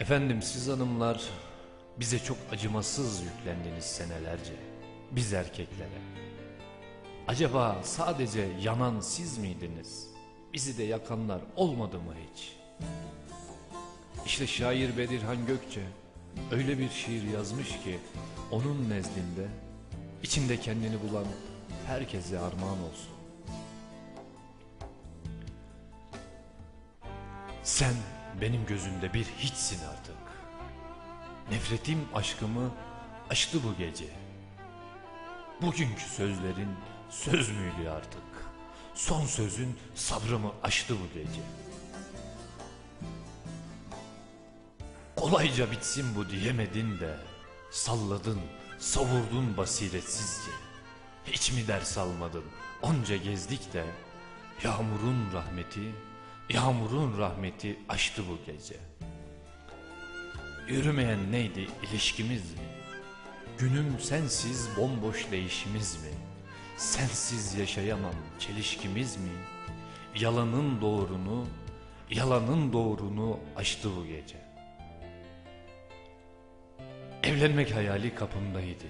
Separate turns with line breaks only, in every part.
Efendim siz hanımlar bize çok acımasız yüklendiniz senelerce. Biz erkeklere. Acaba sadece yanan siz miydiniz? Bizi de yakanlar olmadı mı hiç? İşte şair Bedirhan Gökçe öyle bir şiir yazmış ki onun nezdinde içinde kendini bulan herkese armağan olsun. Sen benim gözümde bir hiçsin artık. Nefretim aşkımı aştı bu gece. Bugünkü sözlerin söz müydü artık? Son sözün sabrımı aştı bu gece. Kolayca bitsin bu diyemedin de salladın, savurdun basiretsizce. Hiç mi ders almadın? Onca gezdik de yağmurun rahmeti, yağmurun rahmeti aştı bu gece. Yürümeyen neydi ilişkimiz mi? Günüm sensiz bomboş değişimiz mi? Sensiz yaşayamam çelişkimiz mi? Yalanın doğrunu, yalanın doğrunu aştı bu gece. Evlenmek hayali kapımdaydı.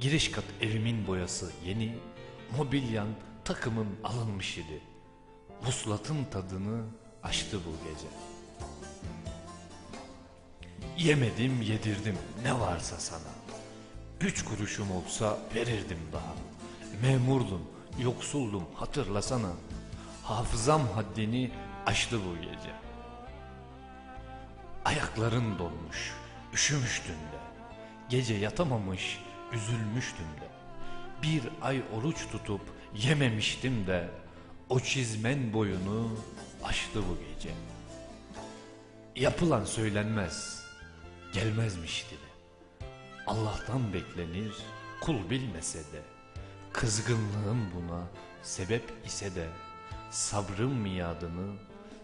Giriş kat evimin boyası yeni, mobilyan takımın alınmış idi. Vuslatın tadını aştı bu gece. Yemedim yedirdim ne varsa sana. Üç kuruşum olsa verirdim daha. Memurdum, yoksuldum hatırlasana. Hafızam haddini aştı bu gece. Ayakların donmuş, üşümüştün de. Gece yatamamış, üzülmüştüm de. Bir ay oruç tutup yememiştim de. O çizmen boyunu aştı bu gece. Yapılan söylenmez, gelmezmiş dile. Allah'tan beklenir, kul bilmese de. Kızgınlığım buna sebep ise de. Sabrım miyadını,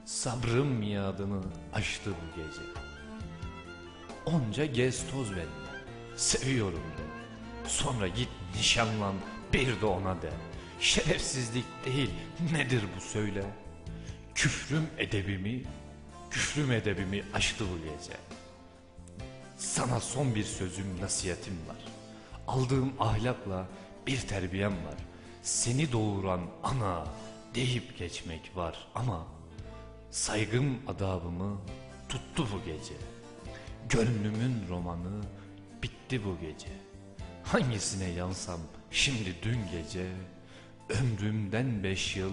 sabrım miyadını aştı bu gece. Onca gez toz benimle, seviyorum de. Sonra git nişanlan bir de ona de. Şerefsizlik değil nedir bu söyle. Küfrüm edebimi, küfrüm edebimi aştı bu gece. Sana son bir sözüm nasihatim var. Aldığım ahlakla bir terbiyem var. Seni doğuran ana deyip geçmek var ama saygım adabımı tuttu bu gece. Gönlümün romanı bitti bu gece. Hangisine yansam şimdi dün gece ömrümden beş yıl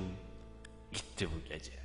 gitti bu gece.